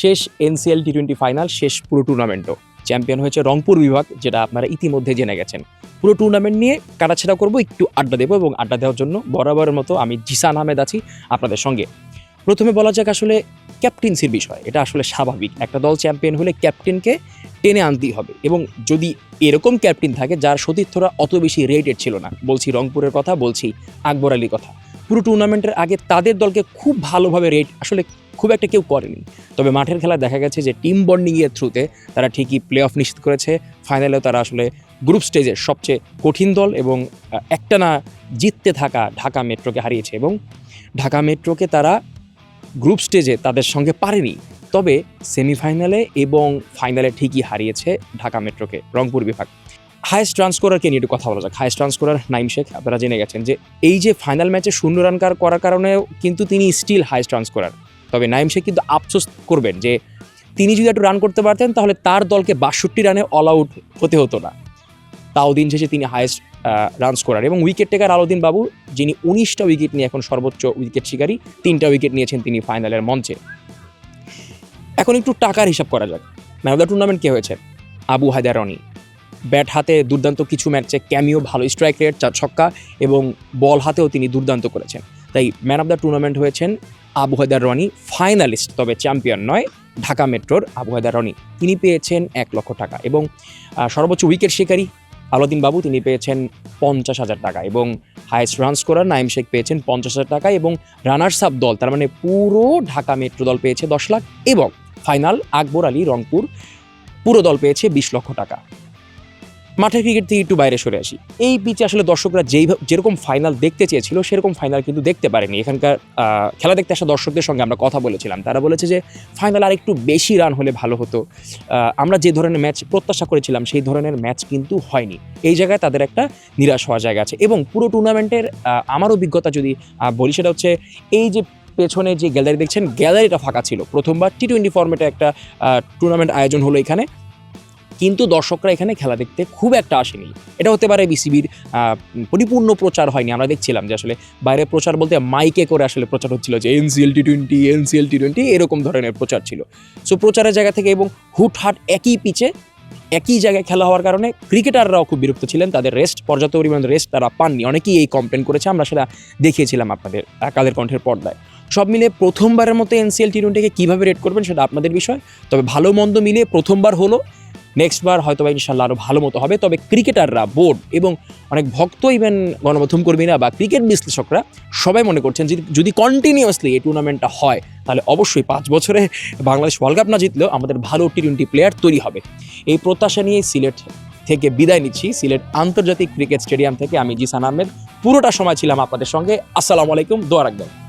শেষ NCL T twenty final শেষ পুরো টুর্নামেন্টও। চ্যাম্পিয়ন হয়েছে রংপুর বিভাগ, যেটা আপনারা ইতিমধ্যে জেনে গেছেন। পুরো টুর্নামেন্ট নিয়ে কাটাছেড়া করব, একটু আড্ডা দেবো এবং আড্ডা দেওয়ার জন্য বরাবরের মতো আমি জিসান আহমেদ আছি আপনাদের সঙ্গে। প্রথমে বলা যাক আসলে ক্যাপ্টেন্সির বিষয়, এটা আসলে স্বাভাবিক। একটা দল চ্যাম্পিয়ন হলে ক্যাপ্টেনকে টেনে আনতেই হবে এবং যদি এরকম ক্যাপ্টেন থাকে, যার সতীর্থরা অত বেশি রেটেড ছিল না। বলছি রংপুরের কথা, বলছি আকবর আলীর কথা। পুরো টুর্নামেন্টের আগে তাদের দলকে খুব ভালোভাবে রেট আসলে খুব একটা কেউ করেনি। তবে মাঠের খেলা দেখা গেছে যে টিম বন্ডিংয়ের থ্রুতে তারা ঠিকই প্লে অফ নিশ্চিত করেছে। ফাইনালেও তারা আসলে গ্রুপ স্টেজের সবচেয়ে কঠিন দল এবং একটানা জিততে থাকা ঢাকা মেট্রোকে হারিয়েছে এবং ঢাকা মেট্রোকে তারা গ্রুপ স্টেজে তাদের সঙ্গে পারেনি। তবে সেমিফাইনালে এবং ফাইনালে ঠিকই হারিয়েছে ঢাকা মেট্রোকে রংপুর বিভাগ। হায়েস্ট রান স্কোরারকে নিয়ে একটু কথা বলা যাক। Highest run scorer Naim Sheikh, আপনারা জেনে গেছেন যে এই যে ফাইনাল ম্যাচে শূন্য রান করার কারণেও কিন্তু তিনি স্টিল হায়েস্ট রান স্কোরার তবে নাইম শেখ কিন্তু আফসোস করবেন যে তিনি যদি একটু রান করতে পারতেন, তাহলে তার দলকে বাষট্টি রানে অল আউট হতে হতো না। তাও দিন শেষে তিনি হায়েস্ট রান স্কোরার এবং উইকেট টেকার আলাউদ্দিন বাবু, যিনি উনিশটা উইকেট নিয়ে এখন সর্বোচ্চ উইকেট শিকারী, তিনটা উইকেট নিয়েছেন তিনি ফাইনালের মঞ্চে। এখন একটু টাকার হিসাব করা যাক। ম্যান অফ দ্য টুর্নামেন্ট কে হয়েছে? আবু হায়দার রনি। ব্যাট হাতে দুর্দান্ত কিছু ম্যাচে ক্যামিও ভালো স্ট্রাইক রেট চার ছক্কা এবং বল হাতেও তিনি দুর্দান্ত করেছেন। তাই ম্যান অফ দ্য টুর্নামেন্ট হয়েছেন আবু হায়দার রনি ফাইনালিস্ট তবে চ্যাম্পিয়ন নয়, ঢাকা মেট্রোর আবু হায়দার রনি। তিনি পেয়েছেন এক লক্ষ টাকা এবং সর্বোচ্চ উইকেট শিকারী আলাউদ্দিন বাবু, তিনি পেয়েছেন পঞ্চাশ হাজার টাকা এবং highest run scorer Naim Sheikh পেয়েছেন পঞ্চাশ হাজার টাকা এবং রানার্স আপ দল, তার মানে পুরো ঢাকা মেট্রো দল পেয়েছে দশ লাখ এবং ফাইনাল আকবর আলী রংপুর পুরো দল পেয়েছে বিশ লক্ষ টাকা। মাঠের ক্রিকেট থেকে একটু বাইরে সরে আসি। এই পিচে আসলে দর্শকরা যেই যেরকম ফাইনাল দেখতে চেয়েছিল, সেরকম ফাইনাল কিন্তু দেখতে পারেনি। এখানকার খেলা দেখতে আসা দর্শকদের সঙ্গে আমরা কথা বলেছিলাম। তারা বলেছে যে ফাইনাল আর একটু বেশি রান হলে ভালো হতো। আমরা যে ধরনের ম্যাচ প্রত্যাশা করেছিলাম, সেই ধরনের ম্যাচ কিন্তু হয়নি। এই জায়গায় তাদের একটা নিরাশ হওয়ার জায়গা আছে। এবং পুরো টুর্নামেন্টের আমার অভিজ্ঞতা যদি বলি, সেটা হচ্ছে এই যে পেছনে যে গ্যালারি দেখছেন গ্যালারিটা ফাঁকা ছিল। প্রথমবার টি টোয়েন্টি ফর্মেটে একটা টুর্নামেন্ট আয়োজন হলো এখানে। কিন্তু দর্শকরা এখানে খেলা দেখতে খুব একটা আসেনি। এটা হতে পারে বিসিবির পরিপূর্ণ প্রচার হয়নি, আমরা দেখছিলাম যে আসলে বাইরে প্রচার বলতে মাইকে করে আসলে প্রচার হচ্ছিল যে NCL T twenty NCL T twenty এরকম ধরনের প্রচার ছিল। সো প্রচারের জায়গা থেকে এবং হুটহাট একই পিচে একই জায়গায় খেলা হওয়ার কারণে ক্রিকেটাররাও খুব বিরক্ত ছিলেন, তাদের রেস্ট পর্যাপ্ত পরিমাণ রেস্ট তারা পাননি। অনেকেই এই কমপ্লেন করেছে, আমরা সেটা দেখিয়েছিলাম আপনাদের কালের কণ্ঠের পর্দায়। সব মিলে প্রথমবারের মতো এনসিএল টি টোয়েন্টিকে কীভাবে রেট করবেন সেটা আপনাদের বিষয়, তবে ভালো মন্দ মিলিয়ে প্রথমবার হলো নেক্সট বার হয়তো বা ইনশাল্লাহ আরও ভালো মতো হবে। তবে ক্রিকেটাররা, বোর্ড এবং অনেক ভক্ত ইভেন গণমাধ্যম কর্মীরা বা ক্রিকেট বিশ্লেষকরা সবাই মনে করছেন যদি যদি কন্টিনিউয়াসলি এই টুর্নামেন্টটা হয়, তাহলে অবশ্যই পাঁচ বছরে বাংলাদেশ ওয়ার্ল্ড কাপ না জিতলেও আমাদের ভালো টি টোয়েন্টি প্লেয়ার তৈরি হবে। এই প্রত্যাশা নিয়ে সিলেট থেকে বিদায় নিচ্ছি। সিলেট আন্তর্জাতিক ক্রিকেট স্টেডিয়াম থেকে আমি জিসান আহমেদ। পুরোটা সময় ছিলাম আপনাদের সঙ্গে। আসসালামু আলাইকুম। দোয়া রাখবেন।